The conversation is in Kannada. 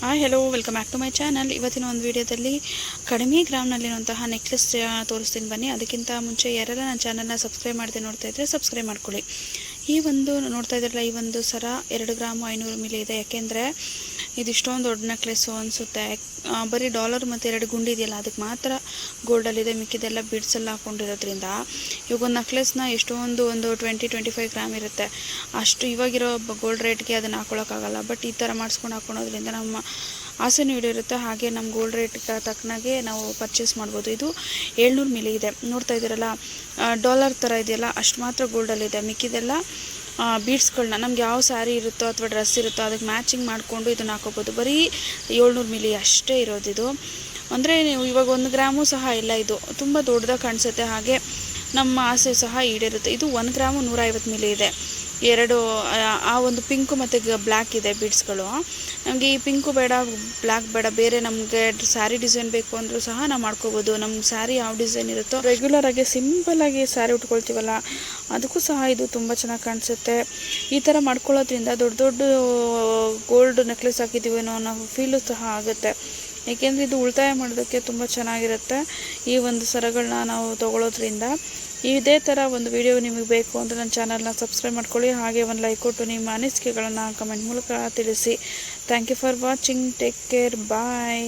Hi hello welcome back to my channel ಇವತ್ತಿನ ಒಂದು ವಿಡಿಯೋದಲ್ಲಿ ಕಡಿಮೆ ಗ್ರಾಮ್ನಲ್ಲಿರುವಂತಹ ನೆಕ್ಲೆಸ್ ತೋರಿಸ್ತೀನಿ ಬನ್ನಿ. ಅದಕ್ಕಿಂತ ಮುಂಚೆ ಯಾರೆಲ್ಲ ನನ್ನ ಚಾನಲ್ನ ಸಬ್ಸ್ಕ್ರೈಬ್ ಮಾಡದೆ ನೋಡ್ತಾ ಇದ್ದರೆ ಸಬ್ಸ್ಕ್ರೈಬ್ ಮಾಡ್ಕೊಳ್ಳಿ. ಈ ಒಂದು, ನೋಡ್ತಾ ಇದ್ರಲ್ಲ, ಈ ಒಂದು ಸರ ಎರಡು ಗ್ರಾಮು ಐನೂರು ಮಿಲಿ ಇದೆ. ಯಾಕೆಂದರೆ ಇದು ಇಷ್ಟೊಂದು ದೊಡ್ಡ ನೆಕ್ಲೆಸ್ಸು ಅನಿಸುತ್ತೆ. ಬರೀ ಡಾಲರ್ ಮತ್ತು ಎರಡು ಗುಂಡಿ ಇದೆಯಲ್ಲ ಅದಕ್ಕೆ ಮಾತ್ರ ಗೋಲ್ಡಲ್ಲಿದೆ ಮಿಕ್ಕಿದೆಲ್ಲ ಬಿಡ್ಸೆಲ್ಲ ಹಾಕ್ಕೊಂಡಿರೋದ್ರಿಂದ ಇವಾಗ ಒಂದು ನೆಕ್ಲೆಸ್ನ ಎಷ್ಟೊಂದು ಒಂದು ಟ್ವೆಂಟಿ ಟ್ವೆಂಟಿ ಫೈವ್ ಗ್ರಾಮ್ ಇರುತ್ತೆ. ಅಷ್ಟು ಇವಾಗಿರೋ ಗೋಲ್ಡ್ ರೇಟ್ಗೆ ಅದನ್ನು ಹಾಕೊಳ್ಳೋಕ್ಕಾಗಲ್ಲ ಬಟ್ ಈ ಥರ ಮಾಡಿಸ್ಕೊಂಡು ಹಾಕೊಳೋದ್ರಿಂದ ನಮ್ಮ ಆಸೆನೂ ನೀಡಿರುತ್ತೆ ಹಾಗೆ ನಮ್ಮ ಗೋಲ್ಡ್ ರೇಟ್ಗೆ ತಕ್ಕನಾಗೆ ನಾವು ಪರ್ಚೇಸ್ ಮಾಡ್ಬೋದು. ಇದು ಏಳ್ನೂರು ಮಿಲಿ ಇದೆ. ನೋಡ್ತಾ ಇದ್ದೀರಲ್ಲ ಡಾಲರ್ ಥರ ಇದೆಯಲ್ಲ, ಅಷ್ಟು ಮಾತ್ರ ಗೋಲ್ಡಲ್ಲಿದೆ ಮಿಕ್ಕಿದೆಲ್ಲ ಬೀಡ್ಸ್ಗಳನ್ನ, ನಮ್ಗೆ ಯಾವ ಸ್ಯಾರಿ ಇರುತ್ತೋ ಅಥವಾ ಡ್ರೆಸ್ ಇರುತ್ತೋ ಅದಕ್ಕೆ ಮ್ಯಾಚಿಂಗ್ ಮಾಡಿಕೊಂಡು ಇದನ್ನು ಹಾಕೋಬೋದು. ಬರೀ ಏಳ್ನೂರು ಮಿಲಿ ಅಷ್ಟೇ ಇರೋದಿದು ಅಂದರೆ ನೀವು ಇವಾಗ ಒಂದು ಗ್ರಾಮು ಸಹ ಇಲ್ಲ, ಇದು ತುಂಬ ದೊಡ್ಡದಾಗಿ ಕಾಣಿಸುತ್ತೆ. ಹಾಗೆ ನಮ್ಮ ಆಸೆ ಸಹ ಈಡೇರುತ್ತೆ. ಇದು ಒಂದು ಗ್ರಾಮು ನೂರೈವತ್ತು ಮಿಲಿ ಇದೆ. ಎರಡು, ಆ- ಒಂದು ಪಿಂಕು ಮತ್ತು ಬ್ಲ್ಯಾಕ್ ಇದೆ ಬೀಡ್ಸ್ಗಳು. ನಮಗೆ ಈ ಪಿಂಕು ಬೇಡ ಬ್ಲ್ಯಾಕ್ ಬೇಡ, ಬೇರೆ ನಮಗೆ ಸ್ಯಾರಿ ಡಿಸೈನ್ ಬೇಕು ಅಂದರೂ ಸಹ ನಾವು ಮಾಡ್ಕೋಬೋದು. ನಮ್ಮ ಸ್ಯಾರಿ ಯಾವ ಡಿಸೈನ್ ಇರುತ್ತೋ ರೆಗ್ಯುಲರ್ ಆಗಿ ಸಿಂಪಲ್ ಆಗಿ ಸ್ಯಾರಿ ಉಟ್ಕೊಳ್ತೀವಲ್ಲ, ಅದಕ್ಕೂ ಸಹ ಇದು ತುಂಬ ಚೆನ್ನಾಗಿ ಕಾಣಿಸುತ್ತೆ. ಈ ಥರ ಮಾಡ್ಕೊಳ್ಳೋದ್ರಿಂದ ದೊಡ್ಡ ದೊಡ್ಡ ಗೋಲ್ಡ್ ನೆಕ್ಲೆಸ್ ಹಾಕಿದ್ದೀವೇನೋ ಅನ್ನೋ ಫೀಲು ಸಹ ಆಗುತ್ತೆ. ಏಕೆಂದರೆ ಇದು ಉಳಿತಾಯ ಮಾಡೋದಕ್ಕೆ ತುಂಬ ಚೆನ್ನಾಗಿರುತ್ತೆ ಈ ಒಂದು ಸರಗಳನ್ನ ನಾವು ತೊಗೊಳೋದ್ರಿಂದ. ಇದೇ ಥರ ಒಂದು ವಿಡಿಯೋ ನಿಮಗೆ ಬೇಕು ಅಂದರೆ ನನ್ನ ಚಾನಲ್ನ ಸಬ್ಸ್ಕ್ರೈಬ್ ಮಾಡ್ಕೊಳ್ಳಿ, ಹಾಗೆ ಒಂದು ಲೈಕ್ ಕೊಟ್ಟು ನಿಮ್ಮ ಅನಿಸಿಕೆಗಳನ್ನು ಕಮೆಂಟ್ ಮೂಲಕ ತಿಳಿಸಿ. Thank you for watching take care bye